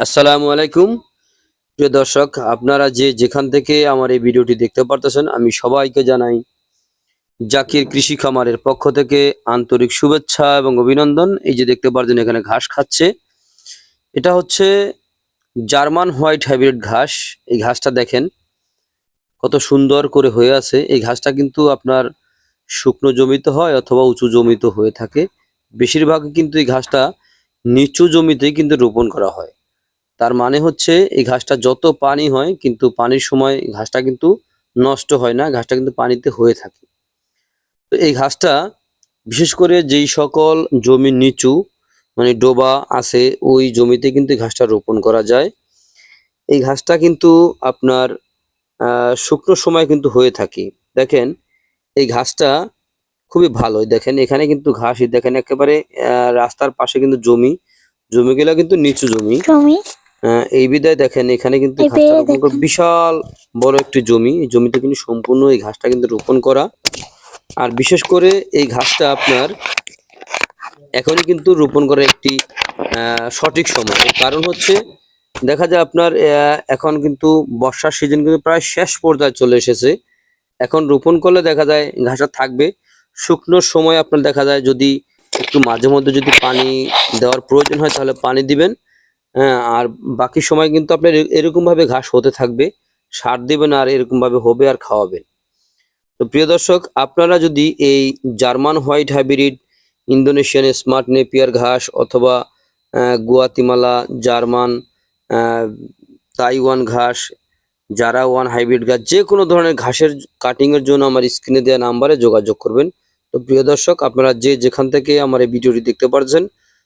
আসসালামু আলাইকুম। প্রিয় দর্শক, আপনারা যে যেখান থেকে আমার এই ভিডিওটি দেখতে পারতেছেন, আমি সবাইকে জানাই জাকির কৃষি খামারের পক্ষ থেকে আন্তরিক শুভেচ্ছা এবং অভিনন্দন। এই যে দেখতে পারছেন, এখানে ঘাস খাচ্ছে। এটা হচ্ছে জার্মান হোয়াইট হাইব্রিড ঘাস। এই ঘাসটা দেখেন, কত সুন্দর করে হয়ে আছে। এই ঘাসটা কিন্তু আপনার শুকনো জমিতে হয় অথবা উঁচু জমিতে হয়ে থাকে। বেশিরভাগ কিন্তু এই ঘাসটা নিচু জমিতেই কিন্তু রোপণ করা হয়। তার মানে হচ্ছে এই ঘাসটা যত পানি হয় কিন্তু পানির সময় ঘাসটা কিন্তু নষ্ট হয় না, ঘাসটা কিন্তু পানিতে হয়ে থাকে। তো এই ঘাসটা বিশেষ করে যেই সকল জমি নিচু মানে ডোবা আছে, ওই জমিতে কিন্তু ঘাসটা রোপণ করা যায়। এই ঘাসটা কিন্তু আপনার শুকনো সময় কিন্তু হয়ে থাকে। দেখেন, এই ঘাসটা খুবই ভালো। দেখেন, এখানে কিন্তু ঘাসই দেখেন একেবারে রাস্তার পাশে কিন্তু জমি। জমিগুলো কিন্তু নিচু জমি? এই বিদায় দেখেন এখানে কিন্তু ঘাসটা রোপণ করা বিশাল বড় একটি জমি। জমিতে কিন্তু সম্পূর্ণ এই ঘাসটা কিন্তু রোপণ করা। আর বিশেষ করে এই ঘাসটা আপনার এখনই কিন্তু রোপণ করা একটি আহ, সঠিক সময়। কারণ হচ্ছে দেখা যায় আপনার এখন কিন্তু বর্ষার সিজন কিন্তু প্রায় শেষ পর্যায়ে চলে এসেছে। এখন রোপণ করলে দেখা যায় ঘাসটা থাকবে। শুকনো সময় আপনার দেখা যায় যদি একটু মাঝে মধ্যে যদি পানি দেওয়ার প্রয়োজন হয় তাহলে পানি দিবেন। আর বাকি সময় কিন্তু আপনার এরকম ভাবে ঘাস হতে থাকবে, সার দিবেন আর এরকম ভাবে হবে আর খাওয়াবেন। তো প্রিয় দর্শক, আপনারা যদি এই German white hybrid, Indonesian smart Napier ঘাস অথবা গুয়াতিমালা, জার্মান তাইওয়ান ঘাস জারা ওয়ান হাইব্রিড ঘাস, যে কোনো ধরনের ঘাসের কাটিং এর জন্য আমার স্ক্রিনে দেওয়া নাম্বারে যোগাযোগ করবেন। তো প্রিয় দর্শক, আপনারা যে যেখান থেকে আমার এই ভিডিওটি দেখতে পারছেন